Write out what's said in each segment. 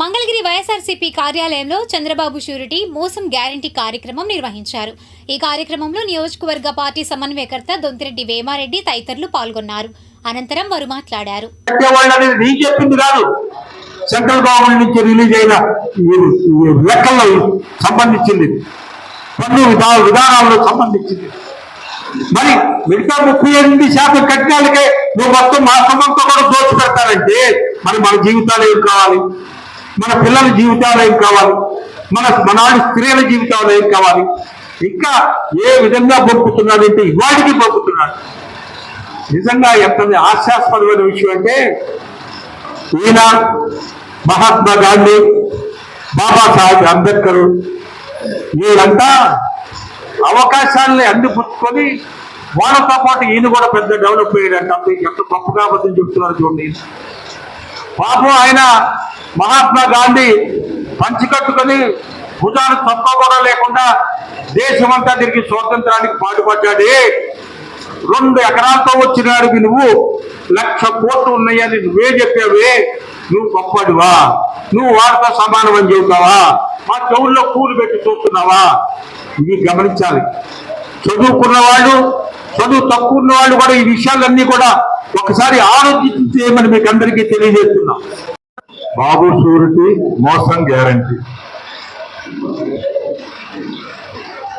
మంగళగిరి వైఎస్ఆర్సీపీ కార్యాలయంలో చంద్రబాబు షూరిటీ మోసం గ్యారంటీ కార్యక్రమం నిర్వహించారు. ఈ కార్యక్రమంలో నియోజకవర్గ పార్టీ సమన్వయకర్త దొంతిరెడ్డి వేమారెడ్డి తదితరులు పాల్గొన్నారు. అనంతరం వారు మాట్లాడారు. సెంట్రల్ గవర్నమెంట్ నుంచి రిలీజ్ అయిన లెక్కల్లో సంబంధించింది. పన్ను విధా విధానాలకు సంబంధించింది. మరి మిగతా ముప్పై ఎనిమిది శాతం కట్టినాలకే నువ్వు మొత్తం మా సొంతంతో కూడా దోచి పెడతానంటే మరి మన జీవితాలు ఏం కావాలి? మన పిల్లల జీవితాలు ఏం కావాలి. మన మనాడి స్త్రీల జీవితాలు ఏం కావాలి. ఇంకా ఏ విధంగా పంపుతున్నాడంటే ఇవాడికి పంపుతున్నాడు నిజంగా ఎంత హాస్యాస్పదమైన విషయం అంటే ఈయన మహాత్మా గాంధీ బాబాసాహెబ్ అంబేద్కర్ వీళ్ళంతా అవకాశాలని అందిపుచ్చుకొని వాళ్ళతో పాటు ఈయన కూడా పెద్ద డెవలప్ అయ్యాడంటే. ఎంత గొప్పగా అబద్ధం చెప్తున్నారు చూడండి. పాపం ఆయన మహాత్మా గాంధీ పంచికట్టుకొని భుజానికి తక్కువ కూడా లేకుండా దేశమంతా తిరిగి స్వాతంత్రానికి పాటుపడ్డాడే. రెండు ఎకరాలతో వచ్చినాడివి నువ్వు. లక్ష కోట్లు ఉన్నాయని నువ్వే చెప్పావే. నువ్వు గొప్పడివా నువ్వు వారితో సమానం అని చెబుతావా? మా చెవుల్లో పూలు పెట్టి చూస్తున్నావా? ఇవి గమనించాలి. చదువుకున్న వాళ్ళు చదువు తక్కువ ఉన్న వాళ్ళు కూడా ఈ విషయాలన్నీ కూడా ఒకసారి ఆలోచించి చేయమని మీకు అందరికీ తెలియజేస్తున్నాం. బాబు షూరిటీ మోసం గ్యారంటీ.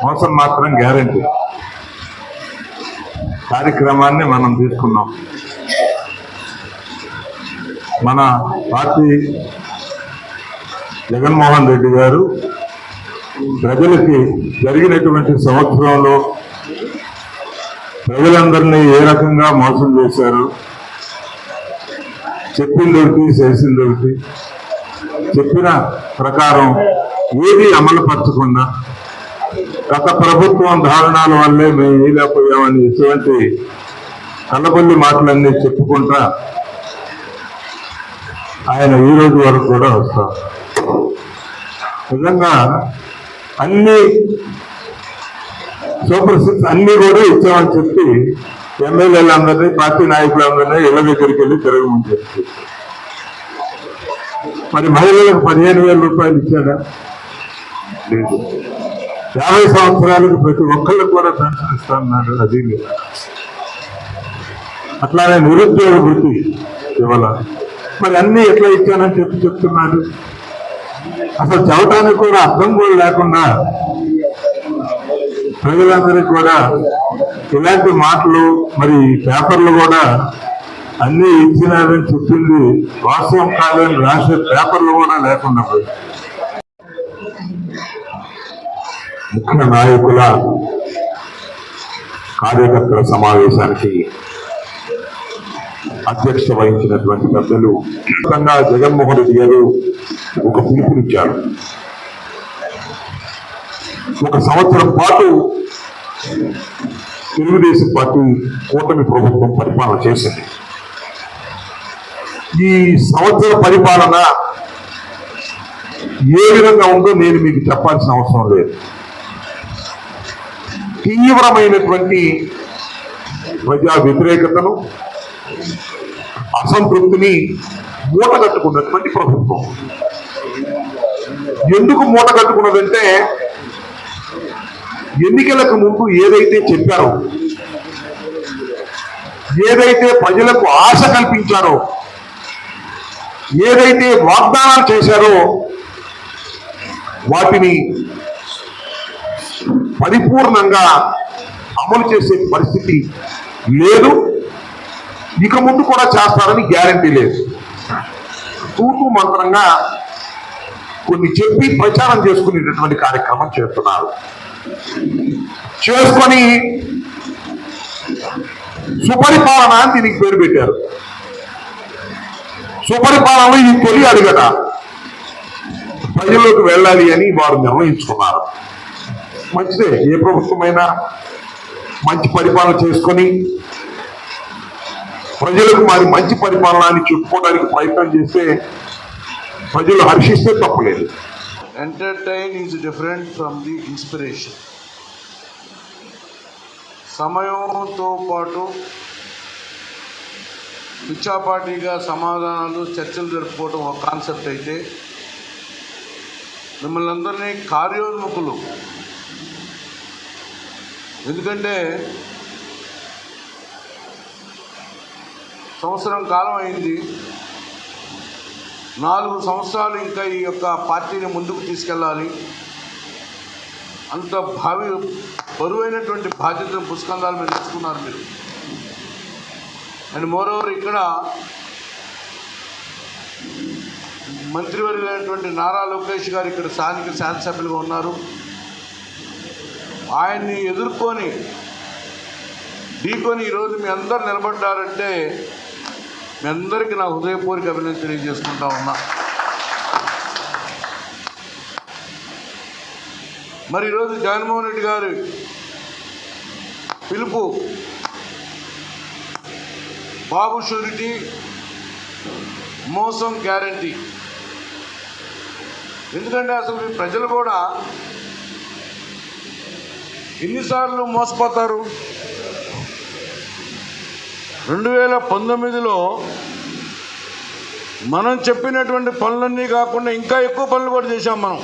మోసం మాత్రం గ్యారంటీ. కార్యక్రమాన్ని మనం తీసుకున్నాం. మన పార్టీ జగన్మోహన్ రెడ్డి గారు ప్రజలకి జరిగినటువంటి సంవత్సరంలో ప్రజలందరినీ ఏ రకంగా మోసం చేశారు? చెప్పింది ఒకటి చేసింది ఒకటి చెప్పిన ప్రకారం ఏది అమలుపరచకుండా గత ప్రభుత్వం దారుణాల వల్లే మేము వేయలేకపోయామని ఇటువంటి కళ్ళబొల్లి మాటలన్నీ చెప్పుకుంటా ఆయన ఈ రోజు వరకు కూడా వస్తారు నిజంగా అన్ని సూపర్ సిక్స్ అన్ని కూడా ఇచ్చామని చెప్పి ఎమ్మెల్యేలందరినీ పార్టీ నాయకులందరినీ ఇళ్ళ దగ్గరికి వెళ్ళి తిరగమని చెప్పి. మరి మహిళలకు పదిహేను వేల రూపాయలు ఇచ్చాడా? లేదు. యాభై సంవత్సరాలకు ప్రతి ఒక్కళ్ళకు కూడా పెన్షన్ ఇస్తామన్నాడు అది లేదు. అట్లానే నిరుద్యోగ వృత్తి ఇవాళ. మరి అన్ని ఎట్లా ఇచ్చానని చెప్పి చెప్తున్నాడు అసలు చదవటానికి కూడా అర్థం కూడా లేకుండా ప్రజలందరికీ కూడా ఇలాంటి మాటలు మరి పేపర్లు కూడా అన్ని ఇచ్చినారని చెప్పింది వాస్తవం కాదని రాసే పేపర్లు కూడా లేకుండా పోయాయి. ముఖ్య నాయకుల కార్యకర్తల సమావేశానికి అధ్యక్షత వహించినటువంటి పెద్దలు జగన్మోహన్ రెడ్డి గారు ఒక పిలుపునిచ్చారు ఒక సంవత్సరం పాటు తెలుగుదేశం పార్టీ కూటమి ప్రభుత్వం పరిపాలన చేసింది. ఈ సంవత్సర పరిపాలన ఏ విధంగా ఉందో నేను మీకు చెప్పాల్సిన అవసరం లేదు. తీవ్రమైనటువంటి ప్రజా వ్యతిరేకతను అసంతృప్తిని మూట కట్టుకున్నటువంటి ప్రభుత్వం. ఎందుకు మూట కట్టుకున్నదంటే ఎన్నికలకు ముందు ఏదైతే చెప్పారో ఏదైతే ప్రజలకు ఆశ కల్పించారో ఏదైతే వాగ్దానాలు చేశారో వాటిని పరిపూర్ణంగా అమలు చేసే పరిస్థితి లేదు. ఇక ముందు కూడా చేస్తారని గ్యారంటీ లేదు. తూతు మంత్రంగా కొన్ని చెప్పి ప్రచారం చేసుకునేటటువంటి కార్యక్రమం చేస్తున్నారు. చేసుకొని సుపరిపాలన అని దీనికి పేరు పెట్టారు. సుపరిపాలనలో ఇది తొలి అడుగట. ప్రజల్లోకి వెళ్ళాలి అని వారు నిర్ణయించుకున్నారు. మంచిదే ఏ ప్రభుత్వమైనా మంచి పరిపాలన చేసుకొని ప్రజలకు మరి మంచి పరిపాలన అని చెప్పుకోవడానికి ప్రయత్నం చేస్తే ప్రజలు హర్షిస్తే తప్పలేదు. Entertain is different from the inspiration సమయంతో పాటు పిచ్చాపాటిగా సమాధానాలు చర్చలు జరుపుకోవడం ఒక కాన్సెప్ట్ అయితే మిమ్మల్ని అందరినీ కార్యోన్ముఖులు. ఎందుకంటే సంవత్సరం కాలం అయింది. నాలుగు సంవత్సరాలు ఇంకా ఈ యొక్క పార్టీని ముందుకు తీసుకెళ్ళాలి. అంత భావి బరువైనటువంటి బాధ్యతను పుష్కందాల మీద తీసుకున్నారు మీరు. అండ్ మోరోవర్ ఇక్కడ మంత్రివర్యులైనటువంటి నారా లోకేష్ గారు ఇక్కడ స్థానిక శాసనసభ్యులుగా ఉన్నారు. ఆయన్ని ఎదుర్కొని ఢీకొని ఈరోజు మీ అందరు నిలబడ్డారంటే మీ అందరికీ నా హృదయపూర్వక అభినందన తెలియజేసుకుంటా ఉన్నా. మరి ఈరోజు జగన్మోహన్ రెడ్డి గారు పిలుపు బాబు షూరిటీ మోసం గ్యారంటీ. ఎందుకంటే అసలు మీ ప్రజలు కూడా ఎన్నిసార్లు మోసపోతారు? రెండు వేల పంతొమ్మిదిలో మనం చెప్పినటువంటి పనులన్నీ కాకుండా ఇంకా ఎక్కువ పనులు కూడా చేశాం మనం.